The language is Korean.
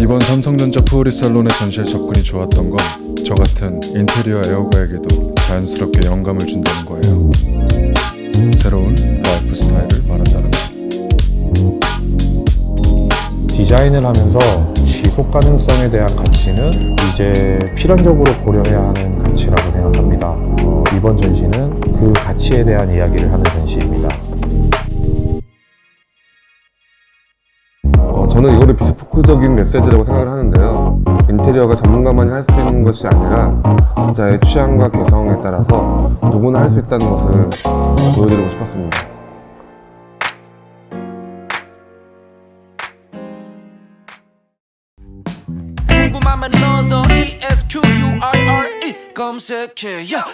이번 삼성전자 푸우리 살론의 전시에 접근이 좋았던 건 저 같은 인테리어 애호가에게도 자연스럽게 영감을 준다는 거예요. 새로운 라이프 스타일을 말한다는 거. 디자인을 하면서 지속 가능성에 대한 가치는 이제 필연적으로 고려해야 하는 가치라고 생각합니다. 어, 이번 전시는 그 가치에 대한 이야기를 하는 전시입니다. 저는 이거를 비스포크적인 메시지라고 생각을 하는데요. 인테리어가 전문가만이 할 수 있는 것이 아니라 각자의 취향과 개성에 따라서 누구나 할 수 있다는 것을 보여드리고 싶었습니다. E E 검색해 야